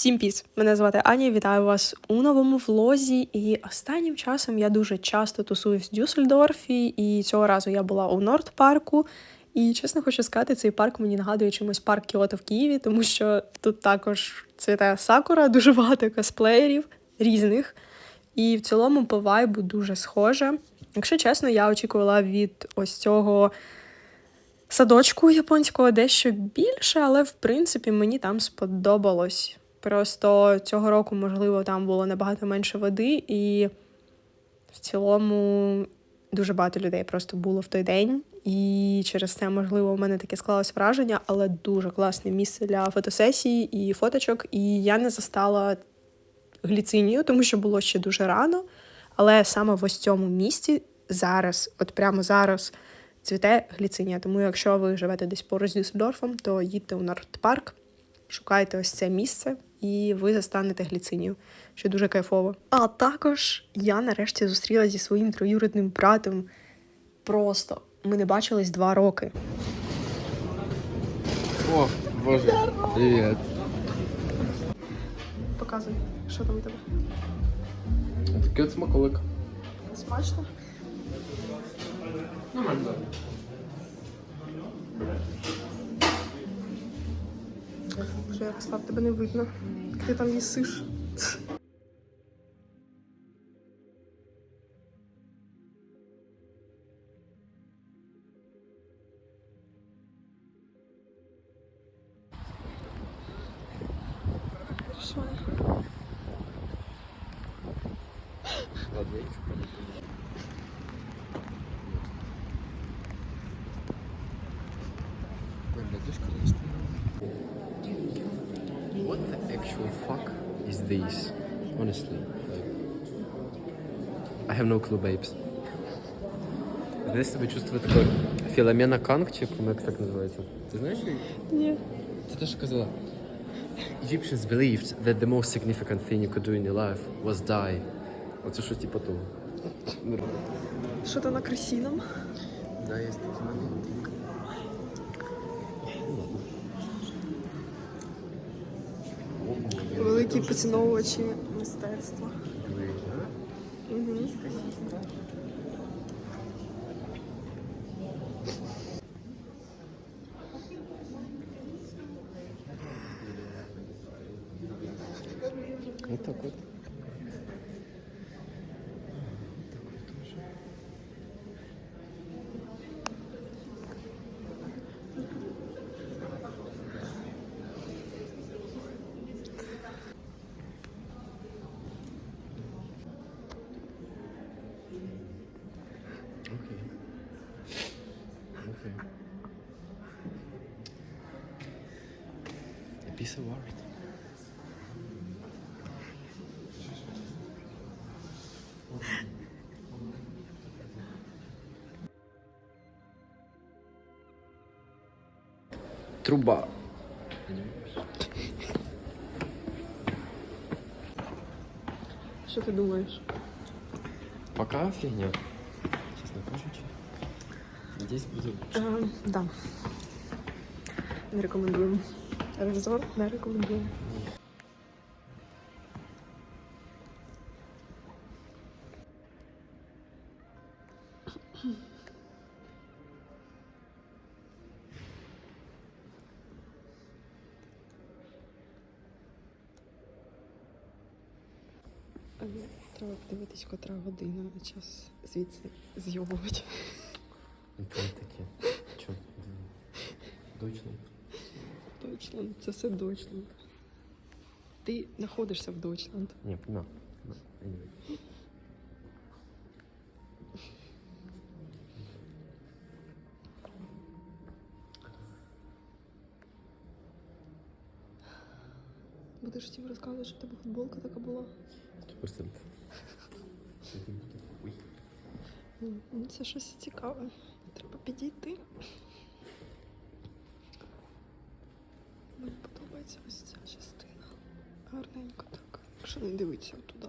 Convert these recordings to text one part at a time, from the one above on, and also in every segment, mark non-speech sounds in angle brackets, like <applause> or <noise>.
Всім піс! Мене звати Аня. Вітаю вас у новому влозі. І останнім часом я дуже часто тусуюсь в Дюссельдорфі, і цього разу я була у Норд парку. І чесно хочу сказати, цей парк мені нагадує чимось парк Кіото в Києві, тому що тут також цвіте сакура, <laughs> дуже багато косплеєрів різних. І в цілому по вайбу дуже схоже. Якщо чесно, я очікувала від ось цього садочку японського дещо більше, але в принципі мені там сподобалось. Просто цього року, можливо, там було набагато менше води, і в цілому дуже багато людей просто було в той день. І через це, можливо, у мене таке склалось враження, але дуже класне місце для фотосесії і фоточок. І я не застала гліцинію, тому що було ще дуже рано. Але саме в ось цьому місці зараз, от прямо зараз, цвіте гліцинія. Тому якщо ви живете десь поруч з Дюссельдорфом, то їдьте у Нордпарк, шукайте ось це місце, і ви застанете гліцинію, що дуже кайфово. А також я нарешті зустрілася зі своїм троюрідним братом. Просто ми не бачились два роки. О, боже, привет. Показуй, що там у тебе. Такий от смаколик. Смачно? Нормально. Вже Ярослав, тебе не видно. Ти там їсиш? Хорошо. This? Honestly. I have no clue, babes. Знаєш, себе чувствую такою Філомена Канг, чи як так називається? Ти знаєш? Ні. Це те, що казала. Egyptians believed that the most significant thing you could do in your life was die. Оце щось типу того. Що то на красивом? Да, є такі моменти. Великі поціновувачі мистецтва. Угу. Вот так вот. piece of. Труба. Что ты думаешь? Пока фигня. Честно кажучи. Надеюсь, будет лучше. Э, да. Рекомендуем. Ревізор не рекомендуємо. Треба подивитись, котра година на час звідси опять-таки. Чё? Дойчланд. Дойчланд, це все Дойчланд. Ти знаходишся в Дойчланд. Не, понял. No, anyway. Будеш всім розказувати, що в тебе футболка така була. Сто процентов. Ой. Ну, Це щось цікаве. Треба підійти. подобається ось ця частина. Гарненько так, якщо не дивитися туди.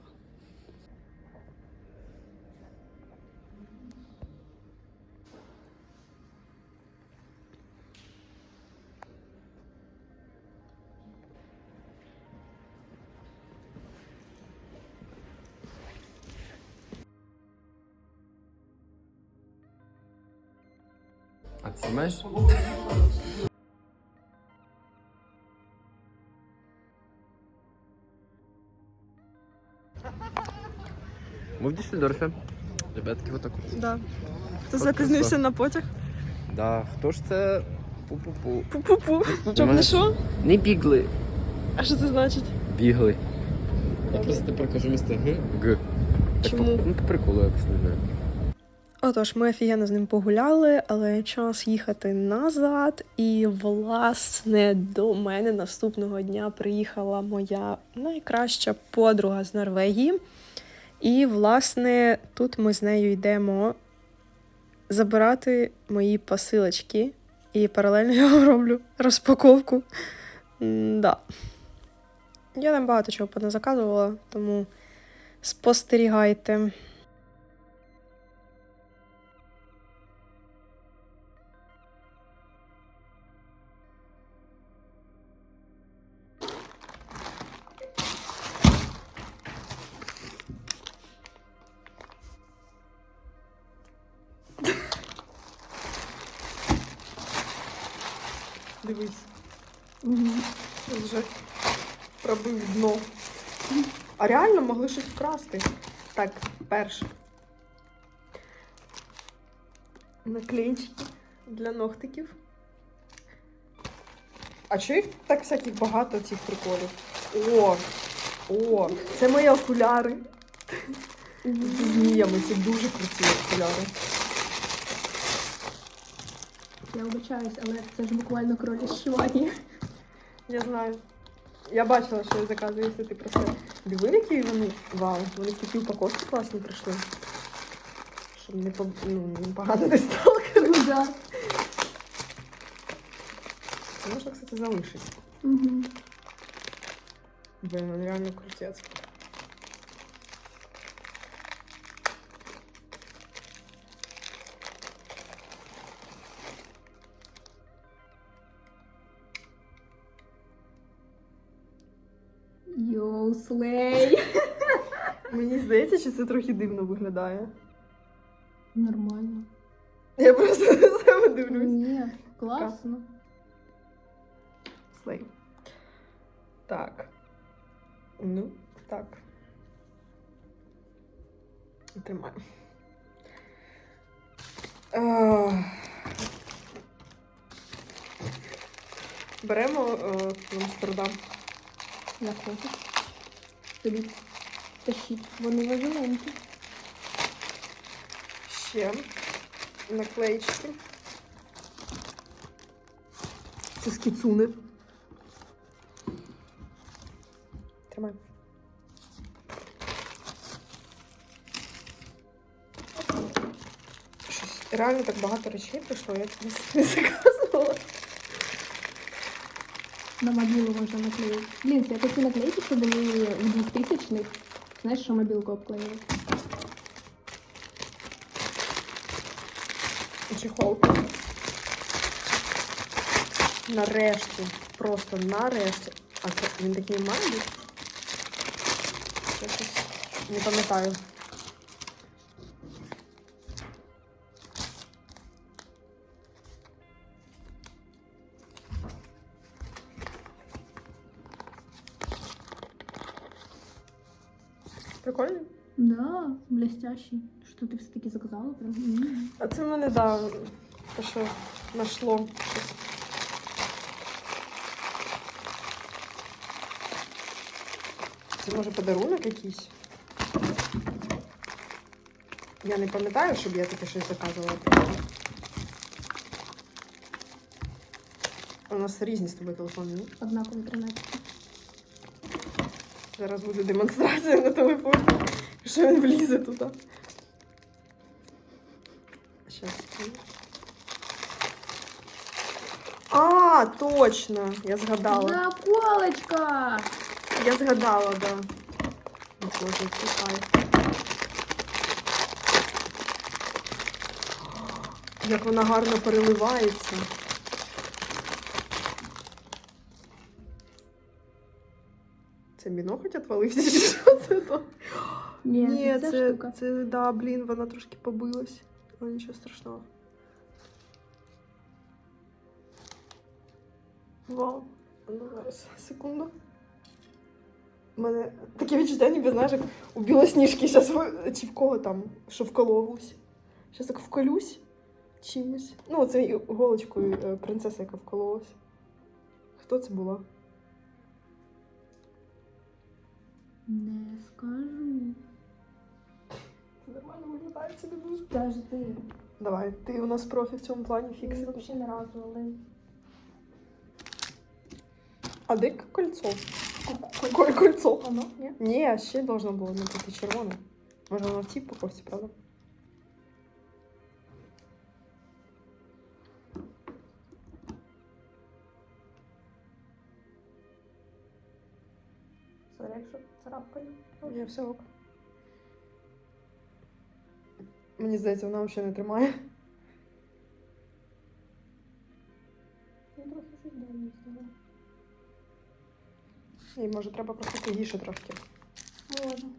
А це меж? Ми в Дюссельдорфі. Ребятки, вот так от. Да. Хто запізнився на потяг? Да, хто ж це? Пу-пу-пу. Пу-пу-пу. Чому не що? Не бігли. А що це значить? Бігли. Я просто тепер кажу місто Г. Г. Так, Чому? по- Ну, по приколу якось не знаю. Отож, ми офігенно з ним погуляли, але час їхати назад. І, власне, до мене наступного дня приїхала моя найкраща подруга з Норвегії. І, власне, тут ми з нею йдемо забирати мої посилочки. І паралельно <laughs> я роблю розпаковку. Да. Я там багато чого поназаказувала, тому спостерігайте. Дивись. Вже пробив дно. А реально могли щось вкрасти. Так, перше. Наклеїчки для ногтиків. А чого їх так всяких багато цих приколів? О! О! Це мої окуляри. Зміями. Це дуже круті окуляри. Я вибачаюсь, але це ж буквально кролі зшивання. Я знаю. Я бачила, що я заказую, якщо ти про це. Диви, які вони. Вау, вони в такі упаковки класні прийшли. Щоб не, по... ну, не погано не стало. Ну да. Це можна, кстати, залишити. Угу. Блин, він реально крутець. Йоу, <laughs> слей. Мені здається, що це трохи дивно виглядає. Нормально. Я просто на себе дивлюсь. Ні, класно. Слей. Так. Ну, так. Тримаю. Беремо е, Амстердам. Хочеш. Тобі тащіть. Вони важеленькі. Ще наклеїчки. Це скіцуни. Тримай. Щось реально так багато речей прийшло, я це не <laughs> заказувала. На мобілу можна наклеїти. Блін, це такі наклейки, що були в 2000-х. Знаєш, що мобілку обклеїли? Чехол. Нарешті. Просто нарешті. А він такий має? Я щось не пам'ятаю. Блестящий. Що ти все-таки заказала? Прям. А це в мене, да, те, що щось. Це може подарунок якийсь? Я не пам'ятаю, щоб я таке щось заказувала. У нас різні з тобою телефони, ні? Однакові 13. Зараз буде демонстрація на телефоні. Що він влізе туди. Щас. А, точно! Я згадала. Заколочка! Я згадала, да. Боже, чекай. Як вона гарно переливається. Це бінокль отвалився, чи що це то? Ні, Ні, це, це, штука. це, да, блін, вона трошки побилась. Але нічого страшного. Вау. Ну, зараз, секунду. У мене таке відчуття, ніби знаєш, як у білосніжки зараз чи в кого там, що вколовусь. Зараз так вколюсь чимось. Ну, це іголочкою е, принцеса, яка вкололась. Хто це була? Не скажу. Нормально виглядає, це не дуже. Ти. Давай, ти у нас профі в цьому плані фіксит. Взагалі не разу, але. А де кольцо? Коль кольцо? Воно, ні? Ні, ще должно було не бути червоне. Може воно в цій упаковці, правда? Сорі, якщо царапкою. Ні, все ок. Мені здається, вона взагалі не тримає. Я трохи щось далі. І може треба просто тугіше трошки. Можна.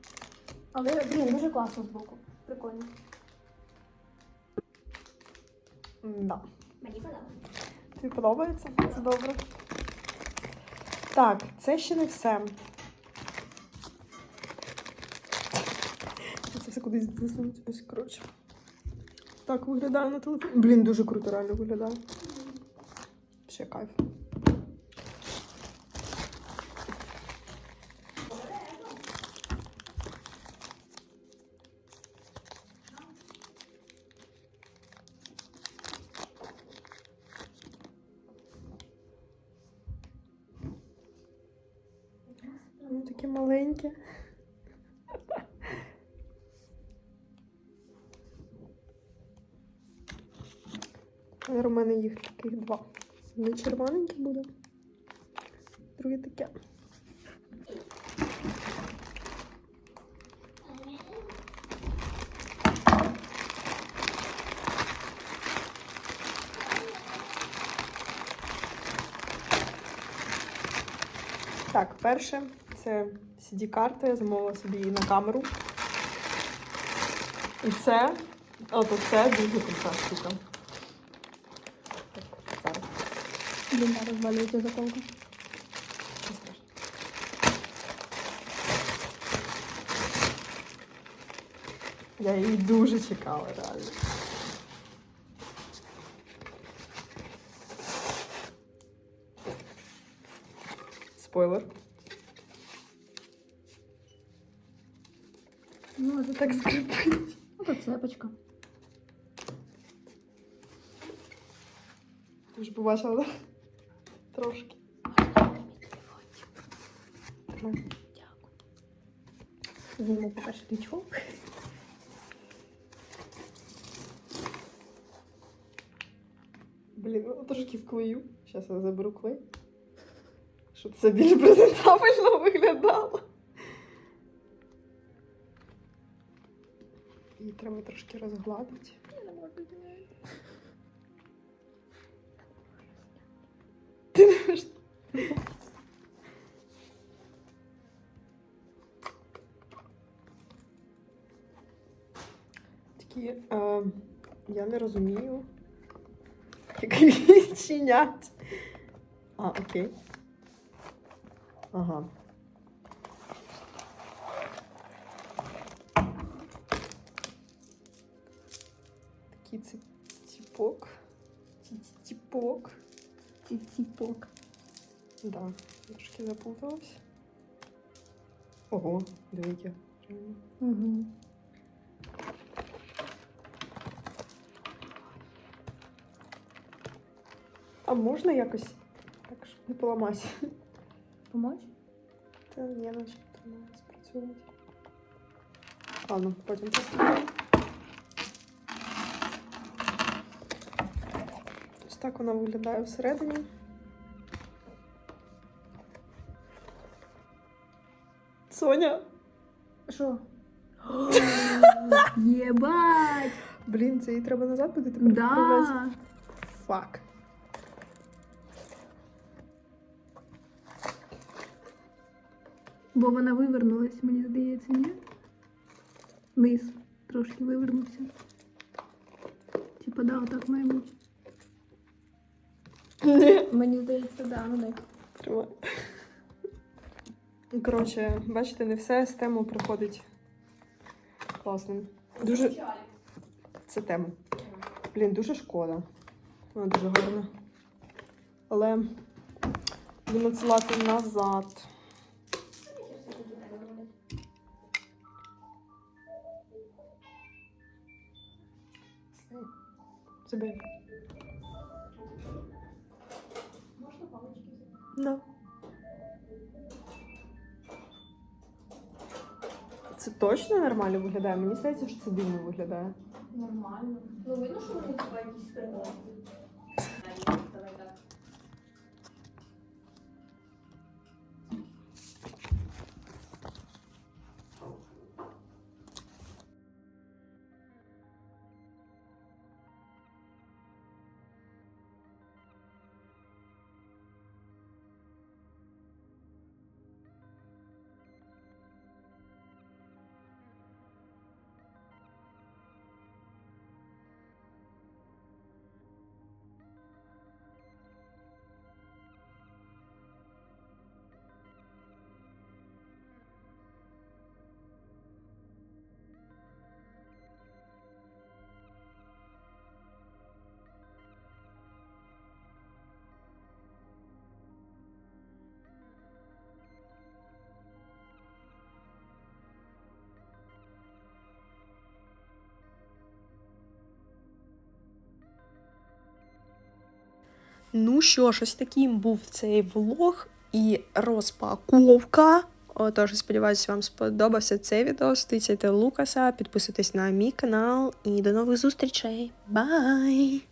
Але, блін, дуже класно збоку. Прикольно. Да. Мені подобається. Тобі подобається? Це добре. Так, це ще не все. Кудись діснуть. Ось коротше. Так виглядає на телефоні. Блін, дуже круто реально виглядає. Ще кайф. Вони такі маленькі. Мене їх таких два. Одне червоненьке буде, друге таке. Так, перше це CD-карта, я замовила собі її на камеру. І це, от це дуже крута штука. Блін, розвалюється заколка. не страшно. Я її дуже чекала, реально. Спойлер. Ну, це Так скрипить. Ось цепочка. Ти ж побачила, да? Твічку. Блін, ну трошки вклею. Зараз я заберу клей. Щоб це більш презентабельно виглядало. Її треба трошки розгладити. Ти Е, я не розумію. Як її чинять. А, окей. Ага. Такий ці- ціпок. Ці- Ціпок. Ці ціпок. Да, трошки запуталась. Ого, дивіться. Угу. А можна якось так, щоб не поламати? Помочь? Та ні, наче то має спрацювати. Ладно, потім поставимо. Ось так вона виглядає всередині. Соня! Що? <gasps> Єбать! Блін, це їй треба назад буде тепер відправляти? Да! Фак. Бо вона вивернулась, мені здається, ні? Низ трошки вивернувся. Типа, да, отак має бути. <laughs> Мені здається, да, ну. Тримай. Коротше, бачите, не все з тему проходить класним. Дуже. Це тема. Блін, дуже шкода. Вона дуже гарна. Але буду надсилати назад. Забери. Да. Це точно нормально виглядає? Мені здається, що це дивно виглядає. Нормально. Ну видно, що вони якісь приколи. Ну що ж, ось таким був цей влог і розпаковка. Отож, сподіваюся, вам сподобався цей відео. Стицяйте Лукаса, підписуйтесь на мій канал і до нових зустрічей. Бай!